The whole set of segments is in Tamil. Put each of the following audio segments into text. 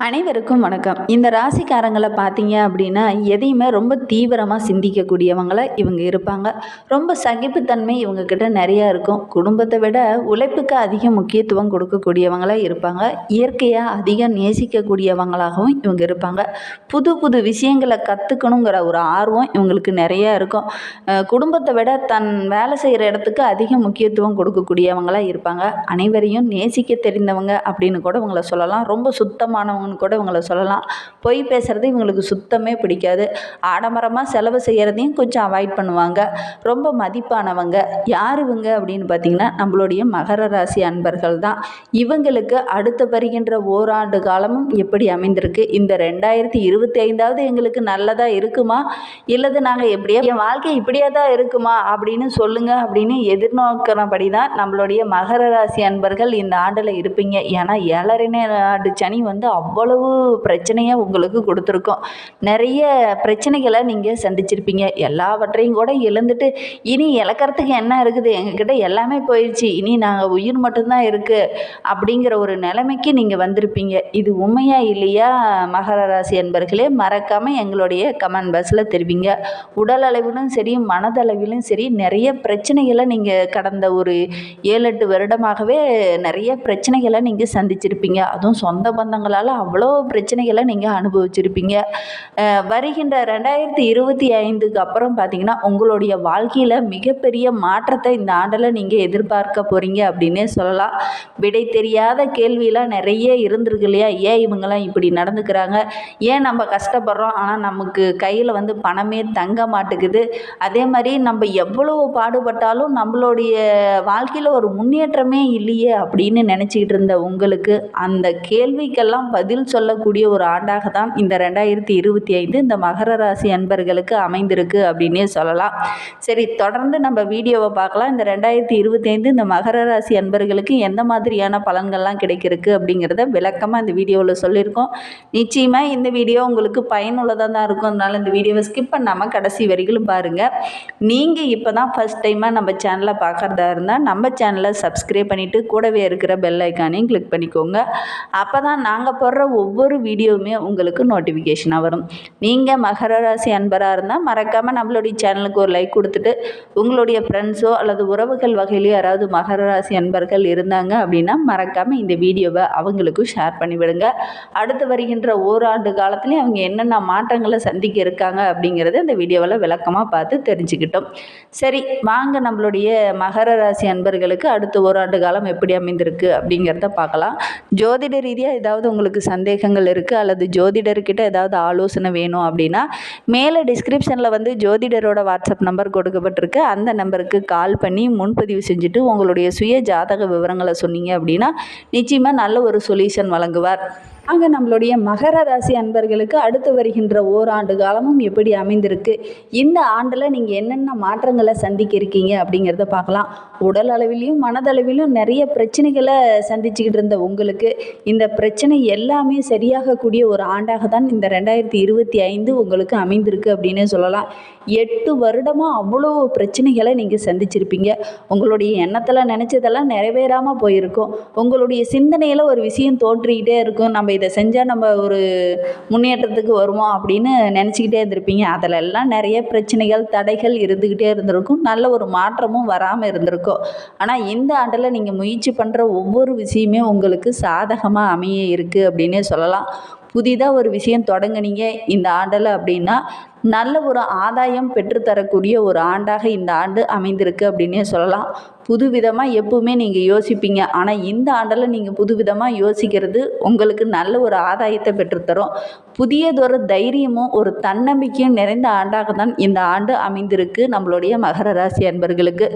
அனைவருக்கும் வணக்கம். இந்த ராசிக்காரங்களை பார்த்தீங்க அப்படின்னா எதையுமே ரொம்ப தீவிரமாக சிந்திக்கக்கூடியவங்களை இவங்க இருப்பாங்க. ரொம்ப சகிப்புத்தன்மை இவங்கக்கிட்ட நிறையா இருக்கும். குடும்பத்தை விட உழைப்புக்கு அதிக முக்கியத்துவம் கொடுக்கக்கூடியவங்களாக இருப்பாங்க. இயற்கையாக அதிகம் நேசிக்கக்கூடியவங்களாகவும் இவங்க இருப்பாங்க. புது புது விஷயங்களை கற்றுக்கணுங்கிற ஒரு ஆர்வம் இவங்களுக்கு நிறையா இருக்கும். குடும்பத்தை விட தன் வேலை செய்கிற இடத்துக்கு அதிக முக்கியத்துவம் கொடுக்கக்கூடியவங்களாக இருப்பாங்க. அனைவரையும் நேசிக்க தெரிந்தவங்க அப்படின்னு கூட இவங்களை சொல்லலாம். ரொம்ப சுத்தமானவங்கன்னு கூட இவங்களை சொல்லலாம். பொய் பேசுகிறது இவங்களுக்கு சுத்தமே பிடிக்காது. ஆடம்பரமாக செலவு செய்கிறதையும் கொஞ்சம் அவாய்ட் பண்ணுவாங்க. ரொம்ப மதிப்பானவங்க. யார் இவங்க அப்படின்னு பார்த்தீங்கன்னா நம்மளுடைய மகர ராசி அன்பர்கள் தான். இவங்களுக்கு அடுத்து வருகின்ற ஓராண்டு காலமும் எப்படி அமைந்திருக்கு? இந்த ரெண்டாயிரத்தி இருபத்தி ஐந்தாவது எங்களுக்கு நல்லதாக இருக்குமா? இல்லது நாங்கள் எப்படியா என் வாழ்க்கை இப்படியே தான் இருக்குமா? அப்படின்னு சொல்லுங்கள் அப்படின்னு எதிர்நோக்கிறபடி தான் நம்மளுடைய மகர ராசி அன்பர்கள் இந்த ஆண்டில் இருப்பீங்க. ஏன்னா ஏழரை நாடு சனி வந்து அவ்வளவு பிரச்சனையை உங்களுக்கு கொடுத்துருக்கோம். நிறைய பிரச்சனைகளை நீங்கள் சந்திச்சிருப்பீங்க. எல்லாவற்றையும் கூட இழந்துட்டு இனி இழக்கிறதுக்கு என்ன இருக்குது? எங்ககிட்ட எல்லாமே போயிடுச்சு இனி நாங்கள் உயிர் மட்டும்தான் இருக்குது அப்படிங்கிற ஒரு நிலைமைக்கு நீங்கள் வந்திருப்பீங்க. இது உண்மையா இல்லையா? மகர ராசி என்பர்களே மறக்காமல் எங்களுடைய கமெண்ட் பாக்ஸில் தெரிவிங்க. உடல் அளவிலும் சரி மனதளவிலும் சரி நிறைய பிரச்சனைகளை நீங்கள் கடந்த ஒரு ஏழு எட்டு வருடமாகவே நிறைய பிரச்சனைகளை நீங்கள் சந்திச்சிருப்பீங்க. அதுவும் சொந்த பந்தங்களால் அவ்வளோ பிரச்சனைகளை நீங்கள் அனுபவிச்சிருப்பீங்க. வருகின்ற ரெண்டாயிரத்தி இருபத்தி ஐந்துக்கு அப்புறம் பார்த்தீங்கன்னா உங்களுடைய வாழ்க்கையில் மிகப்பெரிய மாற்றத்தை இந்த ஆண்டில் நீங்கள் எதிர்பார்க்க போகிறீங்க அப்படின்னே சொல்லலாம். விடை தெரியாத கேள்வியெலாம் நிறைய இருந்திருக்கு இல்லையா? ஏன் இவங்கெல்லாம் இப்படி நடந்துக்கிறாங்க? ஏன் நம்ம கஷ்டப்படுறோம்? ஆனால் நமக்கு கையில் வந்து பணமே தங்க மாட்டேங்குது. அதே மாதிரி நம்ம எவ்வளவு பாடுபட்டாலும் நம்மளுடைய வாழ்க்கையில் ஒரு முன்னேற்றமே இல்லையே அப்படின்னு நினச்சிக்கிட்டு இருந்த உங்களுக்கு அந்த கேள்விக்கெல்லாம் பதில் சொல்லக்கூடிய ஒரு ஆண்டாக தான் இந்த ரெண்டாயிரத்தி இருபத்தி ஐந்து இந்த மகர ராசி அன்பர்களுக்கு அமைந்திருக்கு அப்படின்னே சொல்லலாம். சரி தொடர்ந்து நம்ம வீடியோவை பார்க்கலாம். இந்த ரெண்டாயிரத்தி இருபத்தி ஐந்து இந்த மகர ராசி அன்பர்களுக்கு எந்த மாதிரியான பலன்கள்லாம் கிடைக்கிறதுக்கு அப்படிங்கிறத விளக்கமாக இந்த வீடியோவில் சொல்லியிருக்கோம். நிச்சயமாக இந்த வீடியோ உங்களுக்கு பயனுள்ளதாக தான் இருக்கும். அதனால் இந்த வீடியோவை ஸ்கிப் பண்ணாமல் கடைசி வரைகளும் பாருங்கள் நீங்கள் இப்போ தான் ஃபஸ்ட் டைமாக நம்ம சேனலை பார்க்குறதா இருந்தால் நம்ம சேனலை சப்ஸ்கிரைப் பண்ணிவிட்டு கூடவே இருக்கிற பெல் ஐக்கானையும் கிளிக் பண்ணிக்கோங்க. அப்போ தான் நாங்கள் போடுற ஒவ்வொரு வீடியோவுமே உங்களுக்கு நோட்டிஃபிகேஷனாக வரும். நீங்கள் மகர ராசி அன்பராக இருந்தால் மறக்காமல் நம்மளுடைய சேனலுக்கு ஒரு லைக் கொடுத்துட்டு உங்களுடைய ஃப்ரெண்ட்ஸோ அல்லது உறவுகள் வகையிலையோ யாராவது மகர ராசி அன்பர்கள் இருந்தாங்க அப்படின்னா மறக்காமல் இந்த வீடியோவை அவங்களுக்கும் ஷேர் பண்ணிவிடுங்க அடுத்து வருகின்ற ஓராண்டு காலத்துலேயும் அவங்க என்னென்ன மாற்றங்களை சந்திக்க இருக்காங்க அப்படிங்கிறத இந்த வீடியோவில் விளக்கமாக பார்த்து தெரிஞ்சுக்கிட்டோம். சரி வாங்க நம்மளுடைய மகர ராசி அன்பர்களுக்கு அடுத்த ஓராண்டு காலம் எப்படி அமைந்திருக்கு அப்படிங்கிறத பார்க்கலாம். ஜோதிட ரீதியாக ஏதாவது உங்களுக்கு சந்தேகங்கள் இருக்குது அல்லது ஜோதிடர்கிட்ட ஏதாவது ஆலோசனை வேணும் அப்படின்னா மேலே டிஸ்கிரிப்ஷனில் வந்து ஜோதிடரோட வாட்ஸ்அப் நம்பர் கொடுக்கப்பட்டிருக்கு. அந்த நம்பருக்கு கால் பண்ணி முன்பதிவு செஞ்சுட்டு உங்களுடைய சுய ஜாதக விவரங்களை சொன்னீங்க அப்படின்னா நிச்சயமாக நல்ல ஒரு சொல்யூஷன் வழங்குவார். அங்கே நம்மளுடைய மகர ராசி அன்பர்களுக்கு அடுத்து வருகின்ற ஓராண்டு காலமும் எப்படி அமைந்திருக்கு? இந்த ஆண்டில் நீங்கள் என்னென்ன மாற்றங்களை சந்திக்க இருக்கீங்க அப்படிங்கிறத பார்க்கலாம். உடல் அளவிலையும் மனதளவிலும் நிறைய பிரச்சனைகளை சந்திச்சுக்கிட்டு இருந்த உங்களுக்கு இந்த பிரச்சனை எல்லாமே சரியாகக்கூடிய ஒரு ஆண்டாக தான் இந்த ரெண்டாயிரத்தி இருபத்தி ஐந்து உங்களுக்கு அமைந்திருக்கு அப்படின்னே சொல்லலாம். எட்டு வருடமாக அவ்வளோ பிரச்சனைகளை நீங்கள் சந்திச்சிருப்பீங்க. உங்களுடைய எண்ணத்தில் நினச்சதெல்லாம் நிறைவேறாமல் போயிருக்கும். உங்களுடைய சிந்தனையில் ஒரு விஷயம் தோன்றிக்கிட்டே இருக்கும். நம்ம இதை செஞ்சால் நம்ம ஒரு முன்னேற்றத்துக்கு வருவோம் அப்படின்னு நினச்சிக்கிட்டே இருந்திருப்பீங்க. அதிலெல்லாம் நிறைய பிரச்சனைகள் தடைகள் இருந்துக்கிட்டே இருந்திருக்கும். நல்ல ஒரு மாற்றமும் வராமல் இருந்திருக்கும். ஆனால் இந்த ஆண்டில் நீங்கள் முயற்சி பண்ணுற ஒவ்வொரு விஷயமே உங்களுக்கு சாதகமாக அமைய இருக்குது அப்படின்னே சொல்லலாம். புதிதாக ஒரு விஷயம் தொடங்குனீங்க இந்த ஆண்டில் அப்படின்னா நல்ல ஒரு ஆதாயம் பெற்றுத்தரக்கூடிய ஒரு ஆண்டாக இந்த ஆண்டு அமைந்திருக்கு அப்படின்னே சொல்லலாம். புதுவிதமாக எப்பவுமே நீங்கள் யோசிப்பீங்க. ஆனால் இந்த ஆண்டில் நீங்கள் புதுவிதமாக யோசிக்கிறது உங்களுக்கு நல்ல ஒரு ஆதாயத்தை பெற்றுத்தரும். புதியதொரு தைரியமும் ஒரு தன்னம்பிக்கையும் நிறைந்த ஆண்டாக தான் இந்த ஆண்டு அமைந்திருக்கு நம்மளுடைய மகர ராசி அன்பர்களுக்கு.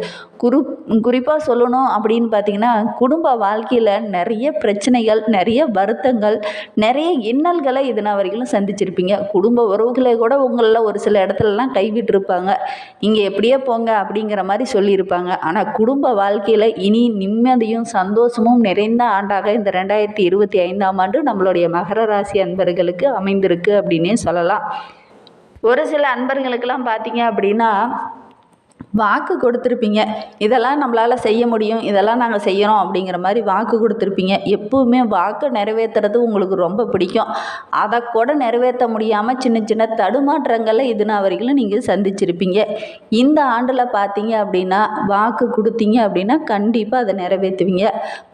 குரு குறிப்பாக சொல்லணும் அப்படின்னு பார்த்தீங்கன்னா குடும்ப வாழ்க்கையில் நிறைய பிரச்சனைகள் நிறைய வருத்தங்கள் நிறைய இன்னல்களை இதனால் வரைக்கும் சந்திச்சிருப்பீங்க. குடும்ப உறவுகளை கூட உங்களில் ஒரு சில இடத்துலலாம் கைவிட்டிருப்பாங்க. இங்கே எப்படியே போங்க அப்படிங்கிற மாதிரி சொல்லியிருப்பாங்க. ஆனால் குடும்ப வாழ்க்கையில் இனி நிம்மதியும் சந்தோஷமும் நிறைந்த ஆண்டாக இந்த ரெண்டாயிரத்தி இருபத்தி ஐந்தாம் ஆண்டு நம்மளுடைய மகர ராசி அன்பர்களுக்கு அமைந்திருக்கு அப்படின்னே சொல்லலாம். ஒரு சில அன்பர்களுக்கெல்லாம் பார்த்தீங்க அப்படின்னா வாக்கு கொடுத்துருப்பீங்க. இதெல்லாம் நம்மளால் செய்ய முடியும். இதெல்லாம் நாங்கள் செய்கிறோம் அப்படிங்கிற மாதிரி வாக்கு கொடுத்துருப்பீங்க. எப்போவுமே வாக்கு நிறைவேற்றுறது உங்களுக்கு ரொம்ப பிடிக்கும். அதை கூட நிறைவேற்ற முடியாமல் சின்ன சின்ன தடுமாற்றங்களை இதுனா வரைக்கும் நீங்கள் சந்திச்சிருப்பீங்க. இந்த ஆண்டில் பார்த்தீங்க அப்படின்னா வாக்கு கொடுத்தீங்க அப்படின்னா கண்டிப்பாக அதை நிறைவேற்றுவீங்க.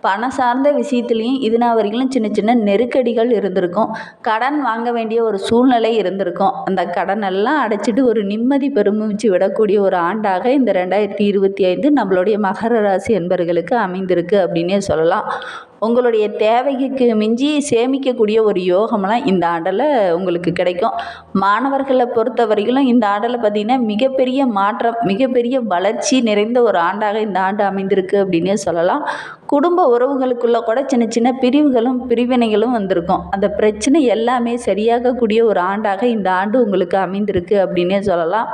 பணம் சார்ந்த விஷயத்துலேயும் இதுனா வரைக்கும் சின்ன சின்ன நெருக்கடிகள் இருந்திருக்கும். கடன் வாங்க வேண்டிய ஒரு சூழ்நிலை இருந்திருக்கும். அந்த கடனெல்லாம் அடைச்சிட்டு ஒரு நிம்மதி பெருமிச்சு விடக்கூடிய ஒரு ஆண்டாக இந்த ரெண்டாயிரத்தி இருபத்தி ஐந்து நம்மளுடைய மகர ராசி என்பர்களுக்கு அமைந்திருக்கு அப்படின்னே சொல்லலாம். உங்களுடைய தேவைக்கு மிஞ்சி சேமிக்கக்கூடிய ஒரு யோகம்லாம் இந்த ஆண்டில் உங்களுக்கு கிடைக்கும். மாணவர்களை பொறுத்த வரையிலும் இந்த ஆண்டில் பார்த்திங்கன்னா மிகப்பெரிய மாற்றம் மிகப்பெரிய வளர்ச்சி நிறைந்த ஒரு ஆண்டாக இந்த ஆண்டு அமைந்திருக்கு அப்படின்னே சொல்லலாம். குடும்ப உறவுகளுக்குள்ளே கூட சின்ன சின்ன பிரிவுகளும் பிரிவினைகளும் வந்திருக்கும். அந்த பிரச்சனை எல்லாமே சரியாகக்கூடிய ஒரு ஆண்டாக இந்த ஆண்டு உங்களுக்கு அமைந்திருக்கு அப்படின்னே சொல்லலாம்.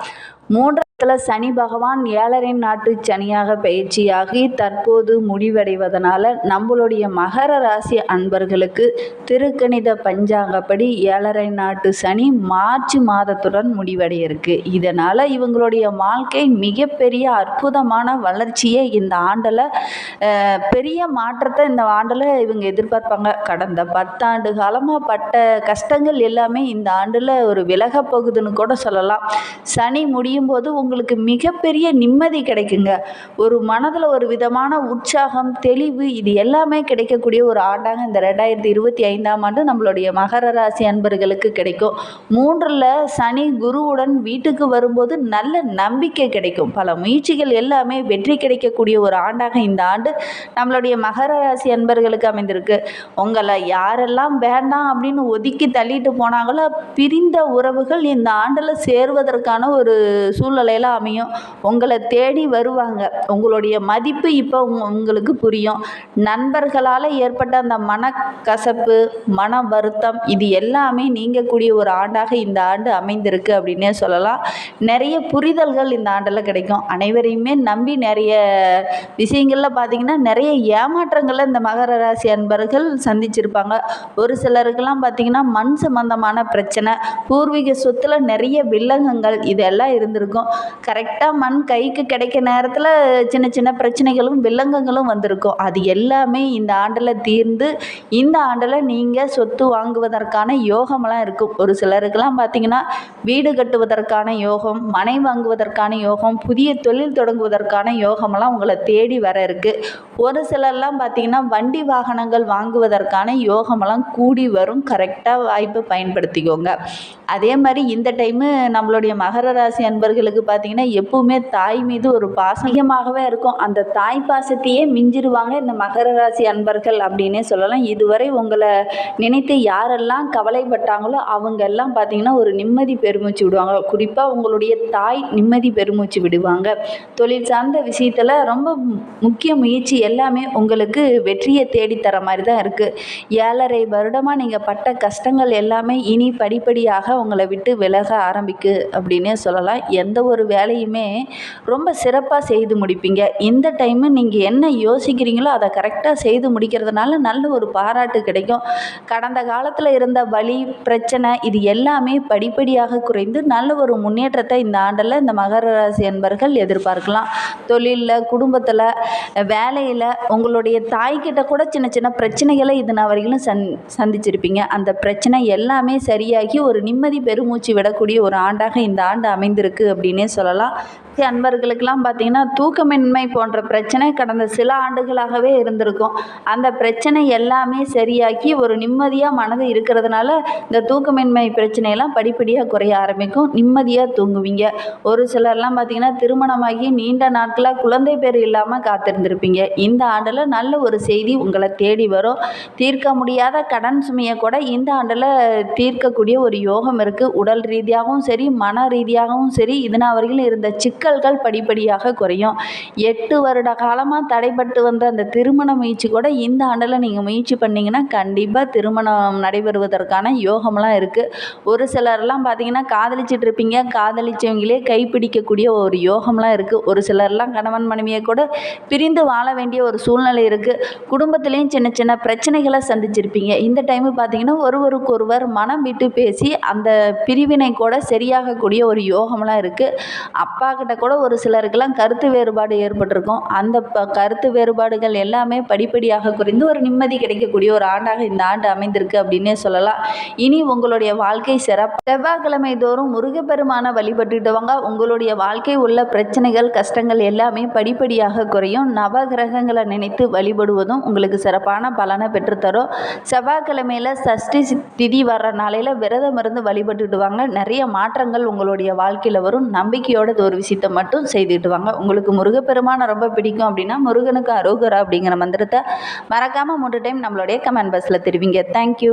மூன்றத்தில் சனி பகவான் ஏழரை நாட்டு சனியாக பயிற்சியாகி தற்போது முடிவடைவதனால நம்மளுடைய மகர ராசி அன்பர்களுக்கு திருக்கணித பஞ்சாங்கப்படி ஏழரை நாட்டு சனி மார்ச் மாதத்துடன் முடிவடைய இருக்கு இதனால் இவங்களுடைய வாழ்க்கை மிகப்பெரிய அற்புதமான வளர்ச்சியை இந்த ஆண்டில் பெரிய மாற்றத்தை இந்த ஆண்டில் இவங்க எதிர்பார்ப்பாங்க. கடந்த பத்தாண்டு காலமாக பட்ட கஷ்டங்கள் எல்லாமே இந்த ஆண்டில் ஒரு விலக போகுதுன்னு கூட சொல்லலாம். சனி முடியும் போது உங்களுக்கு மிகப்பெரிய நிம்மதி கிடைக்குங்க. ஒரு மனதில் ஒரு விதமான உற்சாகம் தெளிவு இது எல்லாமே கிடைக்கக்கூடிய ஒரு ஆண்டாக இந்த ரெண்டாயிரத்தி இருபத்தி ஐந்தாம் ஆண்டு நம்மளுடைய மகர ராசி அன்பர்களுக்கு கிடைக்கும். மூன்றில் சனி குருவுடன் வீட்டுக்கு வரும்போது நல்ல நம்பிக்கை கிடைக்கும். பல முயற்சிகள் எல்லாமே வெற்றி கிடைக்கக்கூடிய ஒரு ஆண்டாக இந்த ஆண்டு நம்மளுடைய மகர ராசி அன்பர்களுக்கு அமைந்திருக்கு. உங்களை யாரெல்லாம் வேண்டாம் அப்படின்னு ஒதுக்கி தள்ளிட்டு போனாங்களோ பிரிந்த உறவுகள் இந்த ஆண்டில் சேருவதற்கான ஒரு சூழ்நிலை சூழ்நிலையில் அமையும். உங்களை தேடி வருவாங்க. உங்களுடைய மதிப்பு இப்போ உங்களுக்கு புரியும். நண்பர்களால் ஏற்பட்ட அந்த மனக்கசப்பு மன வருத்தம் இது எல்லாமே நீங்கக்கூடிய ஒரு ஆண்டாக இந்த ஆண்டு அமைந்திருக்கு அப்படின்னே சொல்லலாம். நிறைய புரிதல்கள் இந்த ஆண்டில் கிடைக்கும். அனைவரையுமே நம்பி நிறைய விஷயங்களில் பார்த்திங்கன்னா நிறைய ஏமாற்றங்களை இந்த மகர ராசி அன்பர்கள் சந்திச்சிருப்பாங்க. ஒரு சிலருக்கெல்லாம் பார்த்திங்கன்னா மண் சம்பந்தமான பிரச்சனை பூர்வீக சொத்தில் நிறைய வில்லங்கங்கள் இதெல்லாம் இருந்திருக்கும். கரெக்டாக மண் கைக்கு கிடைக்க நேரத்தில் சின்ன சின்ன பிரச்சனைகளும் வில்லங்கங்களும் வந்திருக்கும். அது எல்லாமே இந்த ஆண்டில் தீர்ந்து இந்த ஆண்டில் நீங்கள் சொத்து வாங்குவதற்கான யோகமெல்லாம் இருக்கும். ஒரு சிலருக்கெல்லாம் பார்த்திங்கன்னா வீடு கட்டுவதற்கான யோகம் மனை வாங்குவதற்கான யோகம் புதிய தொழில் தொடங்குவதற்கான யோகமெல்லாம் உங்களை தேடி வர இருக்குது ஒரு சிலர்லாம் பார்த்திங்கன்னா வண்டி வாகனங்கள் வாங்குவதற்கான யோகமெல்லாம் கூடி வரும். கரெக்டாக வாய்ப்பை பயன்படுத்திக்கோங்க. அதே மாதிரி இந்த டைமு நம்மளுடைய மகர ராசி அன்பர்களுக்கு பார்த்து பார்த்திங்கன்னா எப்பவுமே தாய் மீது ஒரு பாசமாகவே இருக்கும். அந்த தாய் பாசத்தையே மிஞ்சிருவாங்க இந்த மகர ராசி அன்பர்கள் அப்படின்னே சொல்லலாம். இதுவரை உங்களை நினைத்து யாரெல்லாம் கவலைப்பட்டாங்களோ அவங்க எல்லாம் பார்த்திங்கன்னா ஒரு நிம்மதி பெருமூச்சு விடுவாங்க. குறிப்பாக உங்களுடைய தாய் நிம்மதி பெருமூச்சு விடுவாங்க. தொழில் சார்ந்த விஷயத்தில் ரொம்ப முக்கிய முயற்சி எல்லாமே உங்களுக்கு வெற்றியை தேடித்தர மாதிரி தான் இருக்குது ஏழரை வருடமாக நீங்கள் பட்ட கஷ்டங்கள் எல்லாமே இனி படிப்படியாக உங்களை விட்டு விலக ஆரம்பிக்கு அப்படின்னே சொல்லலாம். எந்த ஒரு வேலையுமே ரொம்ப சிறப்பாக செய்து முடிப்பீங்க. இந்த டைமு நீங்கள் என்ன யோசிக்கிறீங்களோ அதை கரெக்டாக செய்து முடிக்கிறதுனால நல்ல ஒரு பாராட்டு கிடைக்கும். கடந்த காலத்தில் இருந்த வலி பிரச்சனை இது எல்லாமே படிப்படியாக குறைந்து நல்ல ஒரு முன்னேற்றத்தை இந்த ஆண்டில் இந்த மகர ராசி என்பர்கள் எதிர்பார்க்கலாம். தொழிலில் குடும்பத்தில் வேலையில் உங்களுடைய தாய்கிட்ட கூட சின்ன சின்ன பிரச்சனைகளை இது நான் வரையிலும் சந் சந்திச்சிருப்பீங்க. அந்த பிரச்சனை எல்லாமே சரியாகி ஒரு நிம்மதி பெருமூச்சு விடக்கூடிய ஒரு ஆண்டாக இந்த ஆண்டு அமைந்திருக்கு அப்படின்னே சொல்லலாம் அன்பர்களுக்கெல்லாம் பார்த்திங்கன்னா தூக்கமின்மை போன்ற பிரச்சனை கடந்த சில ஆண்டுகளாகவே இருந்திருக்கும். அந்த பிரச்சனை எல்லாமே சரியாக்கி ஒரு நிம்மதியாக மனது இருக்கிறதுனால இந்த தூக்கமின்மை பிரச்சனையெல்லாம் படிப்படியாக குறைய ஆரம்பிக்கும். நிம்மதியாக தூங்குவீங்க. ஒரு சிலர்லாம் பார்த்திங்கன்னா திருமணமாகி நீண்ட நாட்களாக குழந்தை பேர் இல்லாமல் காத்திருந்திருப்பீங்க. இந்த ஆண்டில் நல்ல ஒரு செய்தி உங்களை தேடி வரும். தீர்க்க முடியாத கடன் சுமையை கூட இந்த ஆண்டில் தீர்க்கக்கூடிய ஒரு யோகம் இருக்குது உடல் ரீதியாகவும் சரி மன ரீதியாகவும் சரி இதனால் வரையிலும் இருந்த சிக்கல்கள் படிப்படியாக குறையும். எட்டு வருட காலமாக தடைப்பட்டு வந்த அந்த திருமண முயற்சி கூட இந்த ஆண்டில் நீங்கள் முயற்சி பண்ணிங்கன்னா கண்டிப்பாக திருமணம் நடைபெறுவதற்கான யோகம்லாம் இருக்குது ஒரு சிலர்லாம் பார்த்தீங்கன்னா காதலிச்சிட்டு இருப்பீங்க. காதலிச்சவங்களே கைப்பிடிக்கக்கூடிய ஒரு யோகம்லாம் இருக்குது ஒரு சிலர்லாம் கணவன் மனைவியை கூட பிரிந்து வாழ வேண்டிய ஒரு சூழ்நிலை இருக்குது குடும்பத்துலேயும் சின்ன சின்ன பிரச்சனைகளை சந்திச்சிருப்பீங்க. இந்த டைமு பார்த்தீங்கன்னா ஒருவருக்கொருவர் மனம் விட்டு பேசி அந்த பிரிவினை கூட சரியாகக்கூடிய ஒரு யோகம்லாம் இருக்குது அப்பா கிட்ட கூட ஒரு சிலருக்கெல்லாம் கருத்து வேறுபாடு ஏற்பட்டிருக்கும். அந்த ப கருத்து வேறுபாடுகள் எல்லாமே படிப்படியாக குறைந்து ஒரு நிம்மதி கிடைக்கக்கூடிய ஒரு ஆண்டாக இந்த ஆண்டு அமைந்திருக்கு அப்படின்னே சொல்லலாம். இனி உங்களுடைய வாழ்க்கை சிறப்பு செவ்வாய்க்கிழமை தோறும் முருகப்பெருமான வழிபட்டுட்டு வாங்க உங்களுடைய வாழ்க்கை உள்ள பிரச்சனைகள் கஷ்டங்கள் எல்லாமே படிப்படியாக குறையும். நவகிரகங்களை நினைத்து வழிபடுவதும் உங்களுக்கு சிறப்பான பலனை பெற்றுத்தரும். செவ்வாய்க்கிழமையில் சஷ்டி திதி வர்ற நாளையில் விரதம் இருந்து வழிபட்டுட்டு வாங்க. நிறைய மாற்றங்கள் உங்களுடைய வாழ்க்கையில் வரும். நம்பிக்கையோட ஒரு விஷயம். விஷயத்தை மட்டும் செய்துட்டு வாங்க உங்களுக்கு முருகப்பெருமானை ரொம்ப பிடிக்கும் அப்படின்னா முருகனுக்கு அரோகரா அப்படிங்கிற மந்திரத்தை மறக்காமல் மூன்று டைம் நம்மளுடைய கமெண்ட் பாக்ஸில் தெரிவிங்க. தேங்க்யூ